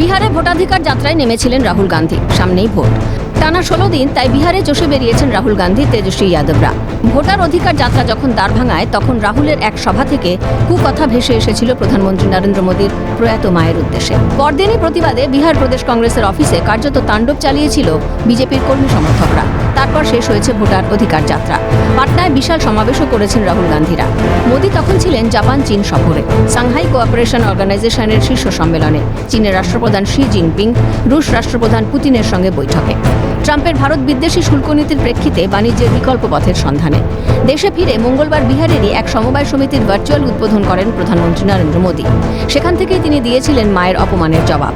বিহারে ভোটাধিকার যাত্রায় নেমেছিলেন রাহুল গান্ধী। সামনেই ভোট। টানা ষোলো দিন তাই বিহারে চষে বেরিয়েছেন রাহুল গান্ধী, তেজস্বী যাদবরা। ভোটার অধিকার যাত্রা যখন দ্বার ভাঙায়, তখন রাহুলের এক সভা থেকে কুকথা ভেসে এসেছিল প্রধানমন্ত্রী নরেন্দ্র মোদীর প্রয়াত মায়ের উদ্দেশ্যে। পরদিনই প্রতিবাদে বিহার প্রদেশ কংগ্রেসের অফিসে কার্যত তাণ্ডব চালিয়েছিল বিজেপির কর্মী সমর্থকরা। তারপর শেষ হয়েছে ভোটার অধিকার যাত্রা। পাটনায় বিশাল সমাবেশও করেছেন রাহুল গান্ধীরা। মোদী তখন ছিলেন জাপান চীন সফরে। সাংহাই কোঅপারেশন অর্গানাইজেশনের শীর্ষ সম্মেলনে চীনের রাষ্ট্রপ্রধান শি জিনপিং, রুশ রাষ্ট্রপ্রধান পুতিনের সঙ্গে বৈঠকে। ট্রাম্পের ভারত বিদ্বেষী শুল্ক নীতির প্রেক্ষিতে বাণিজ্যের বিকল্প পথের সন্ধানে। দেশে ফিরে মঙ্গলবার বিহারেরই এক সমবায় সমিতির ভার্চুয়াল উদ্বোধন করেন প্রধানমন্ত্রী নরেন্দ্র মোদী। সেখান থেকেই তিনি দিয়েছিলেন মায়ের অপমানের জবাব।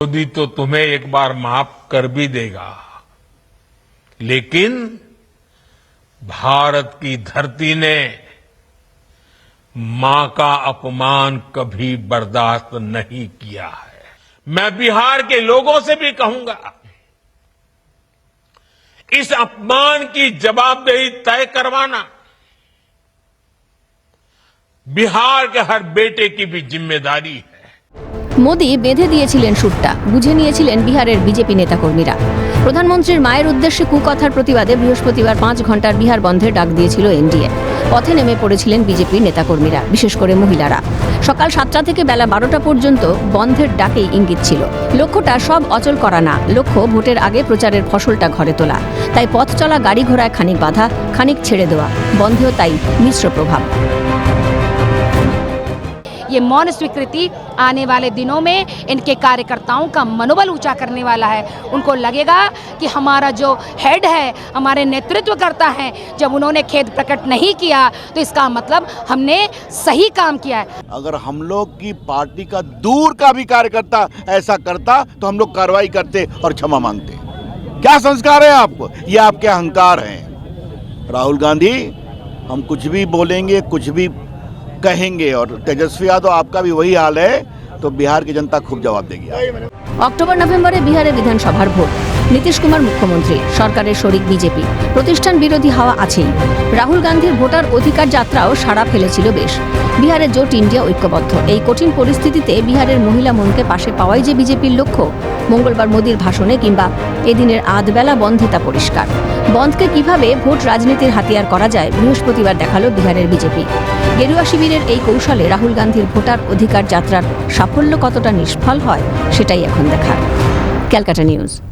মোদী তো তুমি একবার মাফ কর ভি দেগা। लेकिन भारत की धरती ने माँ का अपमान कभी बर्दाश्त नहीं किया है। मैं बिहार के लोगों से भी कहूँगा, इस अपमान की जवाबदेही तय करवाना, बिहार के हर बेटे की भी ज़िम्मेदारी है মোদী বেঁধে দিয়েছিলেন সুরটা, বুঝে নিয়েছিলেন বিহারের বিজেপি নেতাকর্মীরা। প্রধানমন্ত্রীর মায়ের উদ্দেশ্যে কুকথার প্রতিবাদে বৃহস্পতিবার পাঁচ ঘণ্টার বিহার বন্ধের ডাক দিয়েছিল এনডিএ। পথে নেমে পড়েছিলেন বিজেপির নেতাকর্মীরা, বিশেষ করে মহিলারা। সকাল সাতটা থেকে বেলা বারোটা পর্যন্ত বন্ধের ডাকেই ইঙ্গিত ছিল। লক্ষ্যটা সব অচল করা না, লক্ষ্য ভোটের আগে প্রচারের ফসলটা ঘরে তোলা। তাই পথ চলা গাড়ি ঘোড়ায় খানিক বাধা, খানিক ছেড়ে দেওয়া, বন্ধেও তাই মিশ্র প্রভাব। ये मौन स्वीकृति आने वाले दिनों में इनके कार्यकर्ताओं का मनोबल ऊँचा करने वाला है। उनको लगेगा कि हमारा जो हेड है, हमारे नेतृत्व करता है, जब उन्होंने खेद प्रकट नहीं किया तो इसका मतलब हमने सही काम किया है। अगर हम लोग की पार्टी का दूर का भी कार्यकर्ता ऐसा करता तो हम लोग कार्रवाई करते और क्षमा मांगते। क्या संस्कार है आपको? ये आपके अहंकार हैं। राहुल गांधी, हम कुछ भी बोलेंगे, कुछ भी कहेंगे और तेजस्वी यादव आपका भी वही हाल है तो बिहार की जनता खूब जवाब देगी आपको। অক্টোবর নভেম্বরে বিহারে বিধানসভার ভোট নীতিশ কুমার মুখ্যমন্ত্রী, সরকারের শরিক বিজেপি। প্রতিষ্ঠান বিরোধী হাওয়া আছেই। রাহুল গান্ধীর ভোটার অধিকার যাত্রাও সাড়া ফেলেছিল বেশ। বিহারে জোট ইন্ডিয়া ঐক্যবদ্ধ। এই কঠিন পরিস্থিতিতে বিহারের মহিলা মনকে পাশে পাওয়াই যে বিজেপির লক্ষ্য, মঙ্গলবার মোদীর ভাষণে কিংবা এদিনের আধবেলা বন্ধে তা পরিষ্কার। বন্ধকে কীভাবে ভোট রাজনীতির হাতিয়ার করা যায়, বৃহস্পতিবার দেখাল বিহারের বিজেপি। গেরুয়া শিবিরের এই কৌশলে রাহুল গান্ধীর ভোটার অধিকার যাত্রার সাফল্য কতটা নিষ্ফল হয়, সেটাই এখন দেখার। Calcutta news.